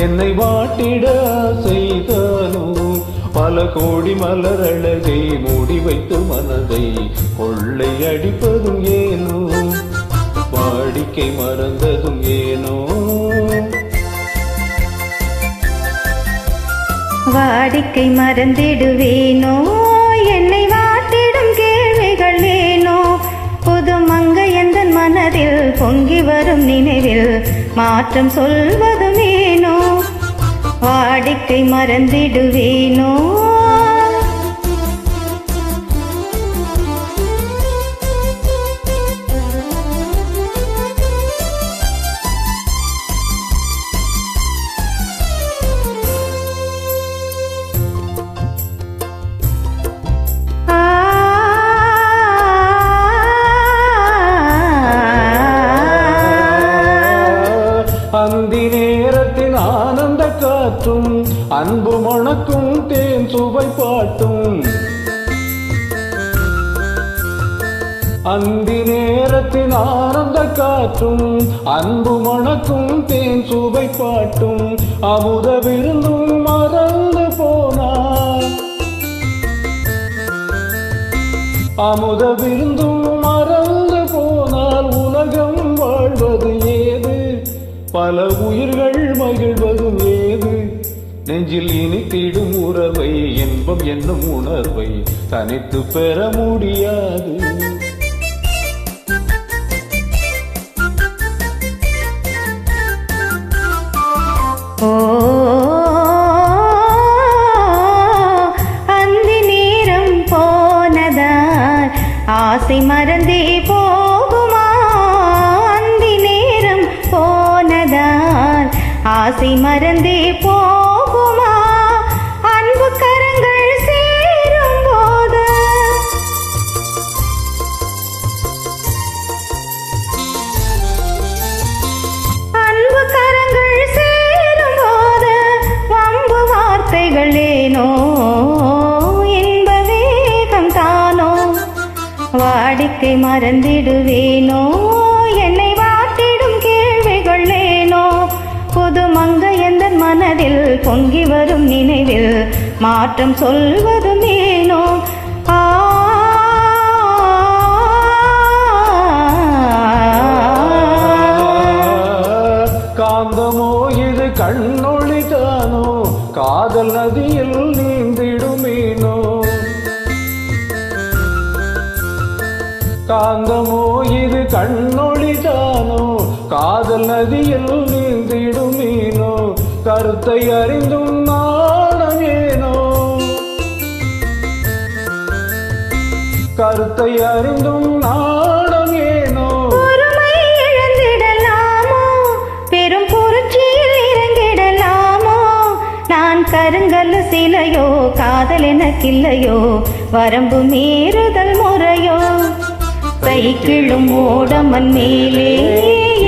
என்னை வாட்டிட செய்தாலும் பல கோடி மலரழகை மூடி வைத்து மனதை கொள்ளை அடிப்பதும் ஏனோ? வாடிக்கை மறந்ததும் ஏனோ? வாடிக்கை மறந்திடுவேனோ? என்னை வாட்டிடும் கேள்விகள் ஏனோ? புது மங்க எந்த மனதில் பொங்கி வரும் நினைவில் மாற்றம் சொல்வதுமே வாடிக்கை மறந்திடுவேனோ? அந்தி நேரத்தின் ஆனந்த காற்றும் அன்பு மணக்கும் தேன் சுவை பாட்டும். அந்தி நேரத்தின் ஆனந்த காற்றும் அன்பு மணக்கும் தேன் சுவை பாட்டும். அமுத விருந்தும் மறந்து போனார். அமுத விருந்தும் நெஞ்சில் இனித்திடும் உறவை இன்பம் என்னும் உணர்வை தனித்து பெற முடியாது. அந்தி நேரம் போனதால் ஆசை மறந்தே போகுமா? அந்தி நேரம் போனதால் ஆசை மறந்தே போ வாடிக்கை மறந்திடுவேனோ? என்னை வாட்டிடும் கேள்விகள் ஏனோ புது மங்க எந்த மனதில் பொங்கி வரும் நினைவில் மாற்றம் சொல்வதும் ஏனோ ஆ காந்தமோ இது கண்ணொழி தானோ? காதல் நதியில் நீந்திடுமேனோ காந்தமோ இது கண்ணொளி தானோ? காதல் நதியில் நீந்திடும் மீனோ? கருத்தை அறிந்தும் நாணம் ஏனோ? கருத்தை அறிந்தும் நாணம் ஏனோ? பொறுமை சிலையோ காதல் எனக்கில்லையோ? வரம்பு மீறுதல் முறையோ? சைக்கிளும் ஓடமன் மேலே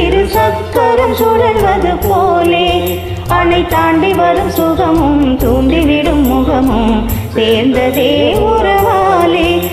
இரு சக்கரம் சுழல்வது போலே. அணை தாண்டி வரும் சுகமும் தூண்டிவிடும் முகமும் சேர்ந்ததே உறவாலே.